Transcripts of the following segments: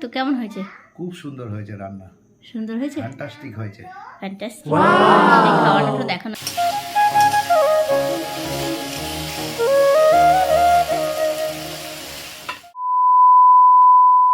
তো কেমন হয়েছে? খুব সুন্দর হয়েছে রান্না। সুন্দর হয়েছে? ফ্যান্টাস্টিক হয়েছে। Fantastic খাওয়ানোটা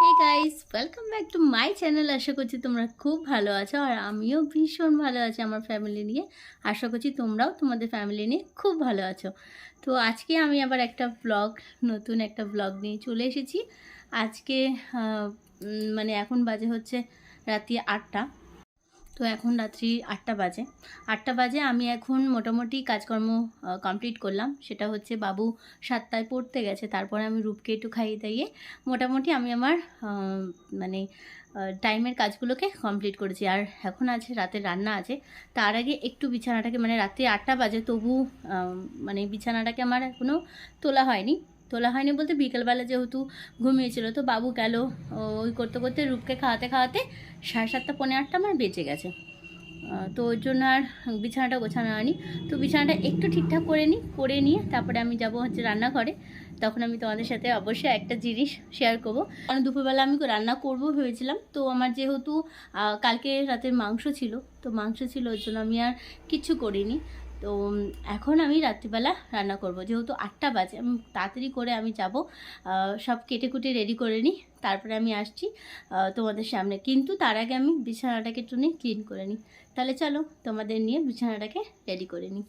hey guys welcome back to my channel আশা করছি তোমরা খুব ভালো আছো আর আমিও ভীষণ ভালো আছি আমার ফ্যামিলি নিয়ে। আশা করছি তোমরাও তোমাদের ফ্যামিলি নিয়ে খুব ভালো আছো। তো আজকে আমি আবার একটা ব্লগ নতুন একটা ব্লগ নিয়ে চলে এসেছি। আজকে মানে এখন বাজে হচ্ছে রাত্রি আটটা। তো এখন রাত্রি আটটা বাজে। আটটা বাজে আমি এখন মোটামুটি কাজকর্ম কমপ্লিট করলাম। সেটা হচ্ছে বাবু সাতটায় পড়তে গেছে, তারপরে আমি রূপকে একটু খাইয়ে দাইয়ে মোটামুটি আমি আমার মানে টাইমের কাজগুলোকে কমপ্লিট করেছি। আর এখন আছে রাতের রান্না আছে। তার আগে একটু বিছানাটাকে মানে রাত্রি আটটা বাজে তবু মানে বিছানাটাকে আমার এখনও তোলা হয়নি। তোলা হয়নি বলতে বিকেলবেলা যেহেতু ঘুমিয়েছিল, তো বাবু গেল। ওই করতে করতে রূপকে খাওয়াতে খাওয়াতে সাড়ে সাতটা, পৌনে আটটা আমার বেঁচে গেছে। তো ওর জন্য আর বিছানাটা গোছানো হয়নি। তো বিছানাটা একটু ঠিকঠাক করে নিই করে নিয়ে তারপরে আমি যাব হচ্ছে রান্নাঘরে। তখন আমি তোমাদের সাথে অবশ্যই একটা জিনিস শেয়ার করব। কারণ দুপুরবেলা আমি রান্না করব ভেবেছিলাম। তো আমার যেহেতু কালকে রাতের মাংস ছিল, তো মাংস ছিল ওর জন্য আমি আর কিচ্ছু করিনি। তো এখন আমি রাত্রিবেলা রান্না করব। যেহেতু আটটা বাজে আমি তাড়াতাড়ি করে আমি যাব। সব কেটে কুটে রেডি করে নিই। তারপরে আমি আসছি তোমাদের সামনে। কিন্তু তার আগে আমি বিছানাটাকে একটু ক্লিন করে নিই। তাহলে চলো তোমাদের নিয়ে বিছানাটাকে রেডি করে নিই।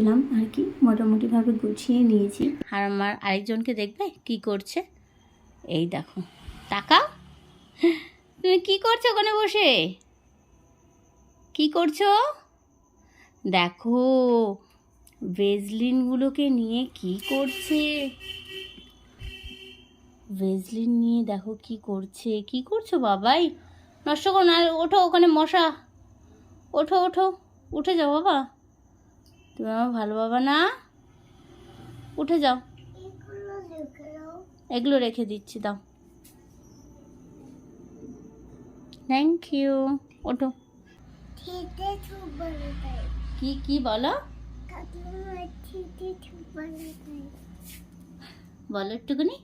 পেলাম আর কি, মোটামুটিভাবে গুছিয়ে নিয়েছি। আর আমার আরেকজনকে দেখবে কি করছে? এই দেখো, তাকাও। তুমি কি করছ ওখানে বসে? কি করছ? দেখো, ভেজলিনগুলোকে নিয়ে কি করছে? ভেজলিন নিয়ে দেখো কি করছে। কি করছ বাবাই? নষ্ট করো না, ওঠো ওখানে মশা। ওঠো ওঠো, উঠে যাও বাবা। তুমি আমার ভালো বাবা না? উঠে যাও। এগুলো রেখে দিচ্ছি, দাও। থ্যাংক ইউ ওঠো। কি কি বলো? বলো একটুখানি।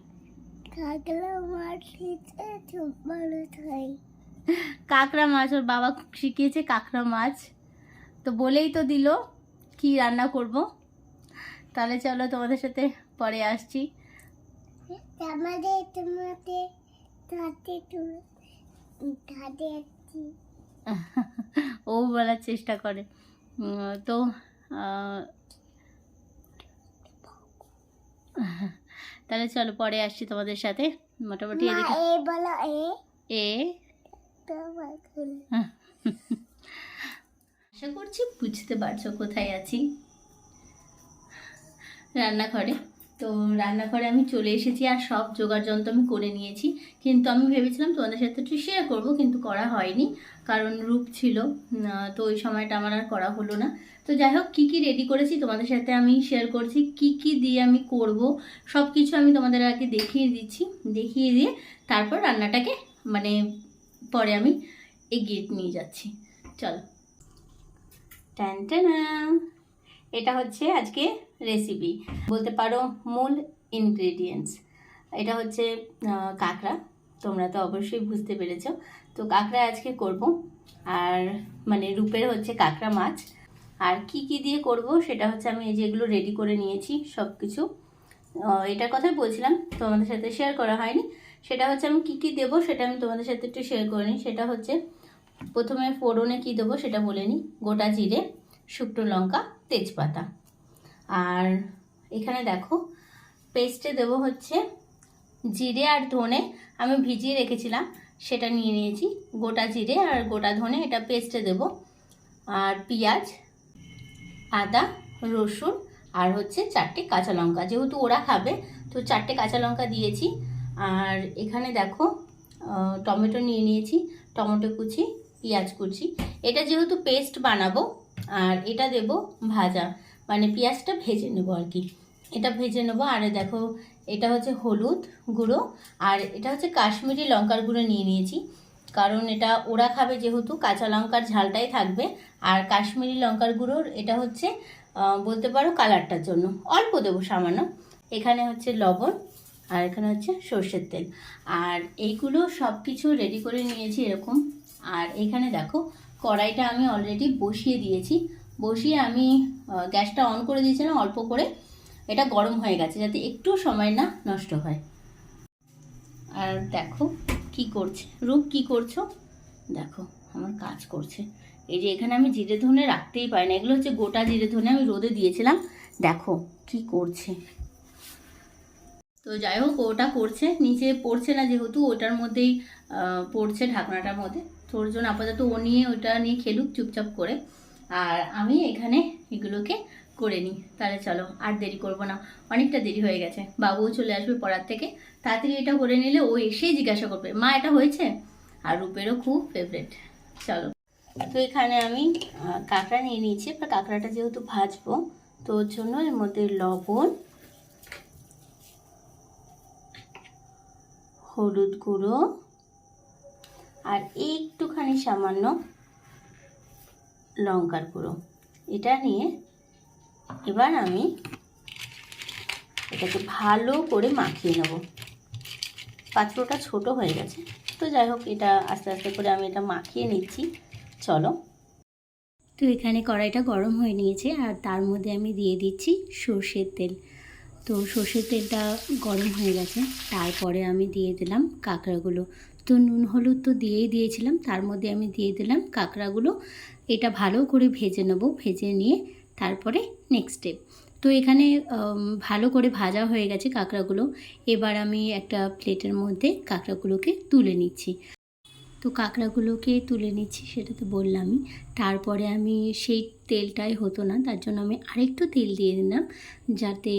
কাঁকড়া মাছ, ওর বাবা শিখিয়েছে কাঁকড়া মাছ। তো বলেই তো দিল। কি রান্না করব? তাহলে চলো তোমাদের সাথে পরে আসছি। আমাদের তোমাদের ও বলার চেষ্টা করে। তো তাহলে চলো পরে আসছি তোমাদের সাথে। মোটামুটি এ বলো এ আশা করছি বুঝতে পারছ কোথায় আছি। রান্নাঘরে। তো রান্নাঘরে আমি চলে এসেছি আর সব জোগাড় যন্ত্র আমি করে নিয়েছি। কিন্তু আমি ভেবেছিলাম তোমাদের সাথে একটু শেয়ার করব, কিন্তু করা হয়নি, কারণ রূপ ছিল। তো ওই সময়টা আমার আর করা হলো না। তো যাই হোক, কী কী রেডি করেছি তোমাদের সাথে আমি শেয়ার করছি। কি কি দিয়ে আমি করব সব কিছু আমি তোমাদের আগে দেখিয়ে দিচ্ছি। দেখিয়ে দিয়ে তারপর রান্নাটাকে মানে পরে আমি এগিয়ে নিয়ে যাচ্ছি। চলো। ট্যান্টানা এটা হচ্ছে আজকে রেসিপি বলতে পারো মূল ইনগ্রেডিয়েন্টস এটা হচ্ছে কাঁকড়া। তোমরা তো অবশ্যই বুঝতে পেরেছ। তো কাঁকড়া আজকে করব। আর মানে রূপের হচ্ছে কাঁকড়া মাছ। আর কি কি দিয়ে করব সেটা হচ্ছে আমি এই যেগুলো রেডি করে নিয়েছি সব কিছু এটার কথাই বলছিলাম, তোমাদের সাথে শেয়ার করা হয়নি। সেটা হচ্ছে আমি কি কি দেবো সেটা আমি তোমাদের সাথে একটু শেয়ার করে নিই। সেটা হচ্ছে প্রথমে ফোড়নে কি দেবো সেটা বলে নিই। গোটা জিরে, শুকনো লঙ্কা, তেজপাতা। আর এখানে দেখো, পেস্টে দেবো হচ্ছে জিরে আর ধনে আমি ভিজিয়ে রেখেছিলাম, সেটা নিয়ে নিয়েছি। গোটা জিরে আর গোটা ধনে এটা পেস্টে দেব। আর পেঁয়াজ, আদা, রসুন আর হচ্ছে চারটে কাঁচা লঙ্কা। যেহেতু ওরা খাবে, তো চারটে কাঁচা লঙ্কা দিয়েছি। আর এখানে দেখো টমেটো নিয়ে নিয়েছি, টমেটো কুচি পেঁয়াজ কুচি। এটা যেহেতু পেস্ট বানাবো, আর এটা দেব ভাজা। মানে পেঁয়াজটা ভেজে নেব আর কি। এটা ভেজে নেব। আর দেখো, এটা হচ্ছে হলুদ গুঁড়ো, আর এটা হচ্ছে কাশ্মীরি লঙ্কার গুঁড়ো নিয়ে নিয়েছি। কারণ এটা ওরা খাবে যেহেতু, কাঁচা লঙ্কার ঝালটাই থাকবে। আর কাশ্মীরি লঙ্কার গুঁড়োর এটা হচ্ছে বলতে পারো কালারটার জন্য। অল্প দেবো সামান্য। এখানে হচ্ছে লবণ, আর এখানে হচ্ছে সর্ষের তেল। আর এইগুলো সব কিছু রেডি করে নিয়েছি এরকম। আর এখানে দেখো, কড়াইটা আমি অলরেডি বসিয়ে দিয়েছি। বসিয়ে আমি গ্যাসটা অন করে দিয়েছিলাম, অল্প করে। এটা গরম হয়ে গেছে, যাতে একটু সময় না নষ্ট হয়। আর দেখো, কি করছে? রূপ, কি করছ? দেখো, আমার কাজ করছে। এই যে এখানে আমি জিরে ধনে রাখতেই পারি না এগুলো হচ্ছে গোটা জিরে ধনে আমি রোদে দিয়েছিলাম। দেখো, কি করছে? তো যাই হোক, ওটা করছে, নিচে পড়ছে না যেহেতু, ওটার মধ্যেই পড়ছে ঢাকনাটার মধ্যে। তো ওর জন্য আপাতত ও নিয়ে ওটা নিয়ে খেলুক চুপচাপ করে। আর আমি এখানে এগুলোকে করে নিই। তাহলে চলো, আর দেরি করব না। অনেকটা দেরি হয়ে গেছে। বাবুও চলে আসবে পড়ার থেকে। তাড়াতাড়ি এটা করে নিলে ও এসেই জিজ্ঞাসা করবে, মা, এটা হয়েছে? আর রূপেরও খুব ফেভারেট চলো। তো এখানে আমি কাঁকড়া নিয়ে নিয়েছি। এবার কাঁকড়াটা যেহেতু ভাজবো তো ওর জন্য এর মধ্যে লবণ, হলুদ গুঁড়ো আর একটুখানি সামান্য লঙ্কার গুঁড়ো। এটা নিয়ে এবার আমি এটাকে ভালো করে মাখিয়ে নেব। পাত্রটা ছোট হয়ে গেছে। তো যাই হোক, এটা আস্তে আস্তে করে আমি এটা মাখিয়ে নিচ্ছি। চলো। তো এখানে কড়াইটা গরম হয়ে নিয়েছে আর তার মধ্যে আমি দিয়ে দিচ্ছি সর্ষের তেল। তো সর্ষের তেলটা গরম হয়ে গেছে। তারপরে আমি দিয়ে দিলাম কাঁকড়াগুলো। তো নুন, হলুদ তো দিয়েই দিয়েছিলাম। তার মধ্যে আমি দিয়ে দিলাম কাঁকড়াগুলো। এটা ভালো করে ভেজে নেব, ভেজে নিয়ে তারপরে নেক্সট স্টেপ তো এখানে ভালো করে ভাজা হয়ে গেছে কাঁকড়াগুলো। এবার আমি একটা প্লেটের মধ্যে কাঁকড়াগুলোকে তুলে নিচ্ছি। তো কাঁকড়াগুলোকে তুলে নিচ্ছি, সেটা তো বললামই। তারপরে আমি সেই তেলটাই হতো না, তার জন্য আমি আরেকটু তেল দিয়ে দিলাম, যাতে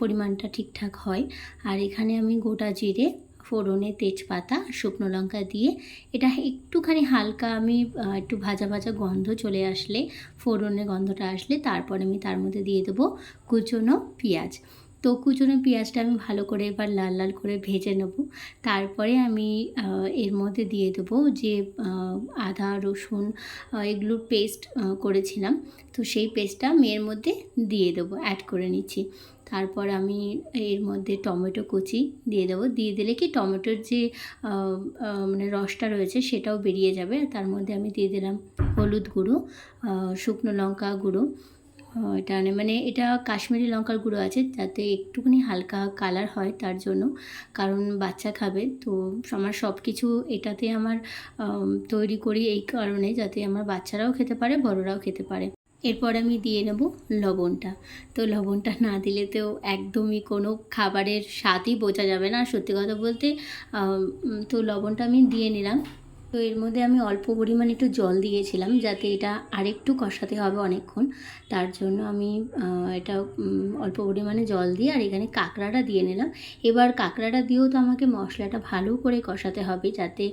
পরিমাণটা ঠিকঠাক হয়। আর এখানে আমি গোটা জিরে ফোড়নে তেজপাতা শুকনো লঙ্কা দিয়ে এটা একটুখানি হালকা আমি একটু ভাজা ভাজা গন্ধ চলে আসলে ফোড়নের গন্ধটা আসলে তারপরে আমি তার মধ্যে দিয়ে দেবো কুচনো পেঁয়াজ। তো কুচনো পেঁয়াজটা আমি ভালো করে এবার লাল লাল করে ভেজে নেব। তারপরে আমি এর মধ্যে দিয়ে দেবো যে আদা, রসুন এগুলোর পেস্ট করেছিলাম। তো সেই পেস্টটা আমি এর মধ্যে দিয়ে দেবো, অ্যাড করে নিচ্ছি। তারপর আমি এর মধ্যে টমেটো কুচি দিয়ে দেবো। দিয়ে দিলে কি টমেটোর যে মানে রসটা রয়েছে সেটাও বেরিয়ে যাবে। তার মধ্যে আমি দিয়ে দিলাম হলুদ গুঁড়ো শুকনো লঙ্কা গুঁড়ো। এটা মানে এটা কাশ্মীরি লঙ্কার গুঁড়ো আছে যাতে একটুখানি হালকা কালার হয় তার জন্য। কারণ বাচ্চা খাবে, তো আমার সব কিছু এটাতে আমার তৈরি করি এই কারণে যাতে আমার বাচ্চারাও খেতে পারে, বড়রাও খেতে পারে। এরপর আমি দিয়ে নেব লবণটা। তো লবণটা না দিলে তো একদমই কোনো খাবারের স্বাদই বোঝা যাবে না। সত্যি কথা বলতে তো লবণটা আমি দিয়ে নিলাম। তো এর মধ্যে আমি অল্প পরিমাণে একটু জল দিয়েছিলাম যাতে এটা আরেকটু কষাতে হবে অনেকক্ষণ। তার জন্য আমি এটা অল্প পরিমাণে জল দিয়ে আর এখানে কাঁকড়াটা দিয়ে নিলাম। এবার কাঁকড়াটা দিয়েও তো আমাকে মশলাটা ভালো করে কষাতে হবে যাতে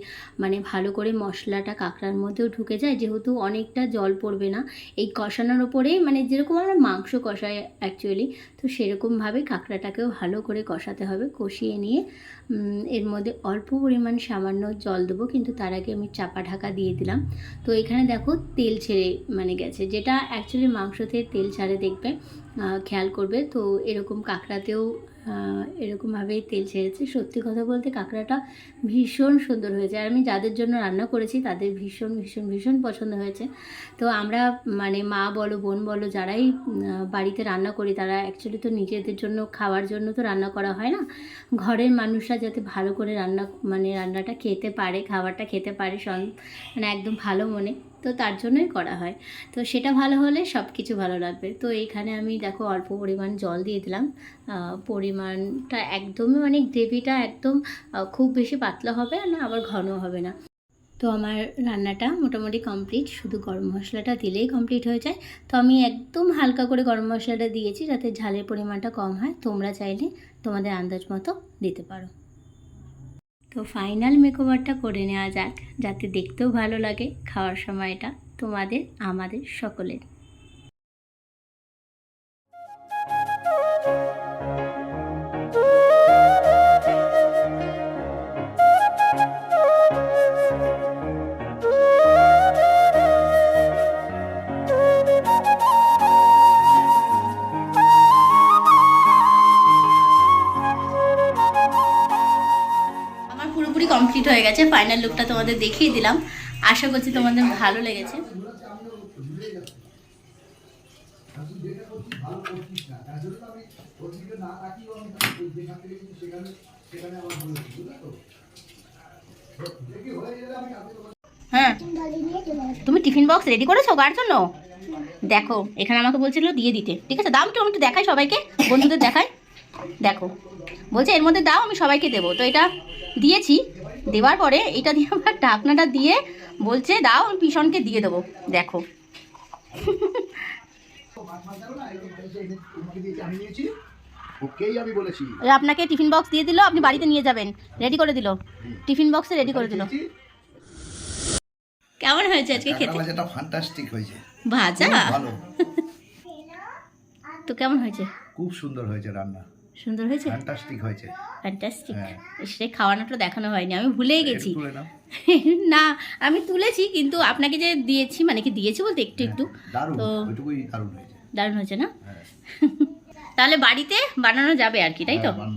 মানে ভালো করে মশলাটা কাঁকড়ার মধ্যেও ঢুকে যায়। যেহেতু অনেকটা জল পড়বে না, এই কষানোর ওপরেই মানে যেরকম আমরা মাংস কষাই অ্যাকচুয়ালি তো সেরকমভাবে কাঁকড়াটাকেও ভালো করে কষাতে হবে। কষিয়ে নিয়ে এর মধ্যে অল্প পরিমাণ সামান্য জল দেবো, কিন্তু তার আগে আমি চাপা ঢাকা দিয়ে দিলাম। তো এখানে দেখো তেল ছেড়ে মানে গেছে, যেটা অ্যাকচুয়ালি মাংসতে তেল ছাড়ে দেখবে খেয়াল করবে। তো এরকম কাঁকড়াতেও এরকমভাবেই তেল ছেড়েছে। সত্যি কথা বলতে কাঁকড়াটা ভীষণ সুন্দর হয়েছে। আর আমি যাদের জন্য রান্না করেছি, তাদের ভীষণ ভীষণ ভীষণ পছন্দ হয়েছে। তো আমরা মানে মা বলো, বোন বলো, যারাই বাড়িতে রান্না করি, তারা অ্যাকচুয়ালি তো নিজেদের জন্য, খাওয়ার জন্য তো রান্না করা হয় না। ঘরের মানুষরা যাতে ভালো করে রান্না মানে রান্নাটা খেতে পারে, খাবারটা খেতে পারে মানে একদম ভালো মনে। তো তার জন্যই করা হয়। তো সেটা ভালো হলে সব কিছু ভালো লাগবে। তো এইখানে আমি দেখো অল্প পরিমাণ জল দিয়ে দিলাম। পরিমাণটা একদমই মানে গ্রেভিটা একদম খুব বেশি পাতলা হবে না, আবার ঘন হবে না। তো আমার রান্নাটা মোটামুটি কমপ্লিট। শুধু গরম মশলাটা দিলেই কমপ্লিট হয়ে যায়। তো আমি একদম হালকা করে গরম মশলাটা দিয়েছি যাতে ঝালের পরিমাণটা কম হয়। তোমরা চাইলে তোমাদের আন্দাজ মতো দিতে পারো। তো ফাইনাল মেকওভারটা করে নেওয়া যাক, যাতে দেখতেও ভালো লাগে খাওয়ার সময়টা তোমাদের, আমাদের সকলের। হয়ে গেছে ফাইনাল লুকটা তোমাদের দেখিয়ে দিলাম। আশা করছি তোমাদের ভালো লেগেছে। হ্যাঁ তুমি টিফিন বক্স রেডি করেছ কার জন্য? দেখো, এখানে আমাকে বলছিল দিয়ে দিতে। ঠিক আছে দাম একটু আমি একটু দেখাই সবাইকে, বন্ধুদের দেখাই। দেখো, বলছে এর মধ্যে দাও, আমি সবাইকে দেবো। তো এটা দিয়েছি। দেওয়ার পরে এটা দিয়ে আমার ঢাকনাটা দিয়ে বলছে দাও আমি পিছনকে দিয়ে দেবো। দেখো। আপনাকে টিফিন বক্স দিয়ে দিল আপনি বাড়িতে নিয়ে যাবেন। রেডি করে দিল? টিফিন বক্সে রেডি করে দিল। কেমন হয়েছে আজকে খেতে? ভাজাটা ফান্টাস্টিক হয়েছে। ভাজা? ভালো। তো কেমন হয়েছে? খুব সুন্দর হয়েছে রান্না। সুন্দর হয়েছে? ফ্যান্টাস্টিক হয়েছে। ফ্যান্টাস্টিক হ্যাঁ। সে খাওয়ানোটা দেখানো হয়নি আমি ভুলেই গেছি। না আমি তুলেছি কিন্তু আপনাকে যে দিয়েছি মানে কি দিয়েছি বলতে একটু একটু? তো- দারুণ হয়েছে। না? হ্যাঁ তাহলে বাড়িতে বানানো যাবে আর কি তাই তো? হ্যাঁ,